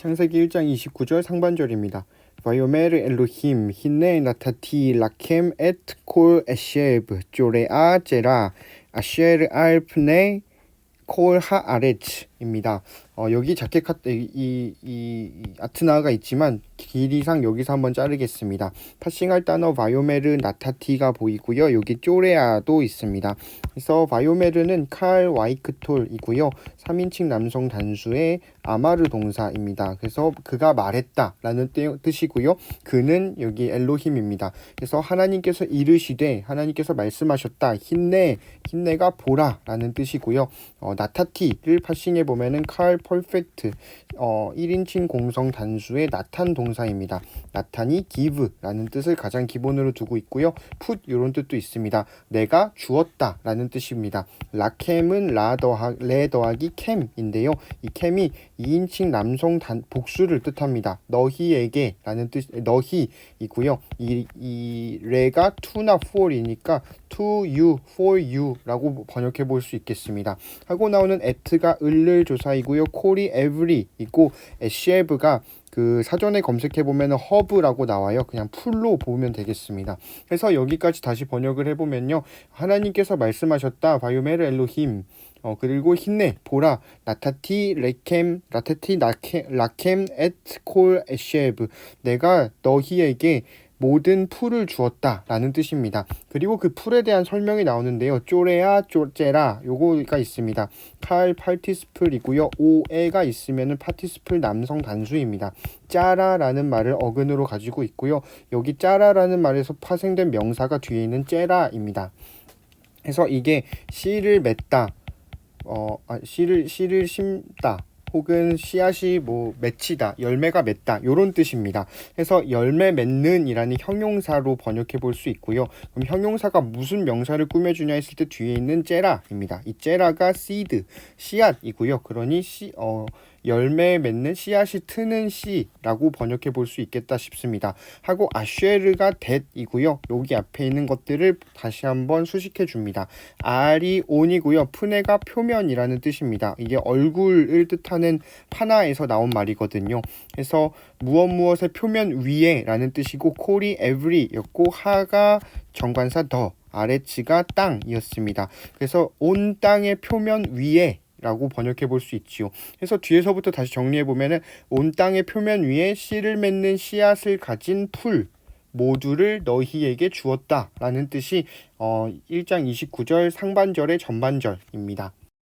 창세기 1장 29절 상반절입니다. 바이오메르 엘로힘 힌네 나타티 라켐 에트 콜 에셰브 쪼레아 제라 아쉐르 알프네 콜 하아레츠 입니다. 어, 여기 자켓 카 이, 이, 이 아트나가 있지만 길이상 여기서 한번 자르겠습니다. 파싱할 단어 바이오메르 나타티가 보이고요. 여기 쪼레아도 있습니다. 그래서 바이오메르는 칼 와이크톨이고요. 3인칭 남성 단수의 아마르 동사입니다. 그래서 그가 말했다라는 뜻이고요. 그는 여기 엘로힘입니다. 그래서 하나님께서 이르시되 하나님께서 말씀하셨다. 힘내 힘내가 보라라는 뜻이고요. 어, 나타티를 파싱해 보면은 칼 퍼펙트 어, 1인칭 공성 단수의 나탄 동사입니다. 나탄이 give라는 뜻을 가장 기본으로 두고 있고요. put 이런 뜻도 있습니다. 내가 주었다라는 뜻입니다. 라캠은 라 더하 레 더하기 캠인데요. 이 캠이 2인칭 남성 단 복수를 뜻합니다. 너희에게라는 뜻 너희이고요. 이, 이 레가 to나 for이니까 to you, for you라고 번역해 볼 수 있겠습니다. 하고 나오는 at가 을를 조사이고요. 콜이 every 있고 에시에브가 그 사전에 검색해 보면 허브라고 나와요. 그냥 풀로 보면 되겠습니다. 그래서 여기까지 다시 번역을 해 보면요. 하나님께서 말씀하셨다. 바이오메르 엘로힘 어 그리고 힘내 보라 나타티 레캠 라테티 나케 라캠 에트콜 에셰브 내가 너희에게 모든 풀을 주었다 라는 뜻입니다. 그리고 그 풀에 대한 설명이 나오는데요. 쪼레아 쪼제라 요거가 있습니다. 칼 파티스플이고요. 오에가 있으면은 파티스플 남성 단수입니다. 짜라라는 말을 어근으로 가지고 있고요. 여기 짜라라는 말에서 파생된 명사가 뒤에 있는 째라입니다. 그래서 이게 씨를 맺다, 어, 아, 씨를 씨를 심다. 혹은 씨앗이 뭐 맺히다, 열매가 맺다 요런 뜻입니다. 그래서 열매 맺는이라는 형용사로 번역해 볼 수 있고요. 그럼 형용사가 무슨 명사를 꾸며주냐 했을 때 뒤에 있는 째라입니다. 이 째라가 seed, 씨앗이고요. 그러니 씨, 어, 열매 맺는 씨앗이 트는 씨라고 번역해 볼 수 있겠다 싶습니다. 하고 아쉐르가 댓이고요. 여기 앞에 있는 것들을 다시 한번 수식해 줍니다. 알이 온이고요. 푸네가 표면이라는 뜻입니다. 이게 얼굴을 뜻하는 파나에서 나온 말이거든요. 그래서 무엇 무엇의 표면 위에라는 뜻이고 콜이 every였고 하가 정관사 더 아래치가 땅이었습니다. 그래서 온 땅의 표면 위에 라고 번역해 볼 수 있지요. 그래서 뒤에서부터 다시 정리해 보면은 온 땅의 표면 위에 씨를 맺는 씨앗을 가진 풀 모두를 너희에게 주었다라는 뜻이 어 1장 29절 상반절의 전반절입니다.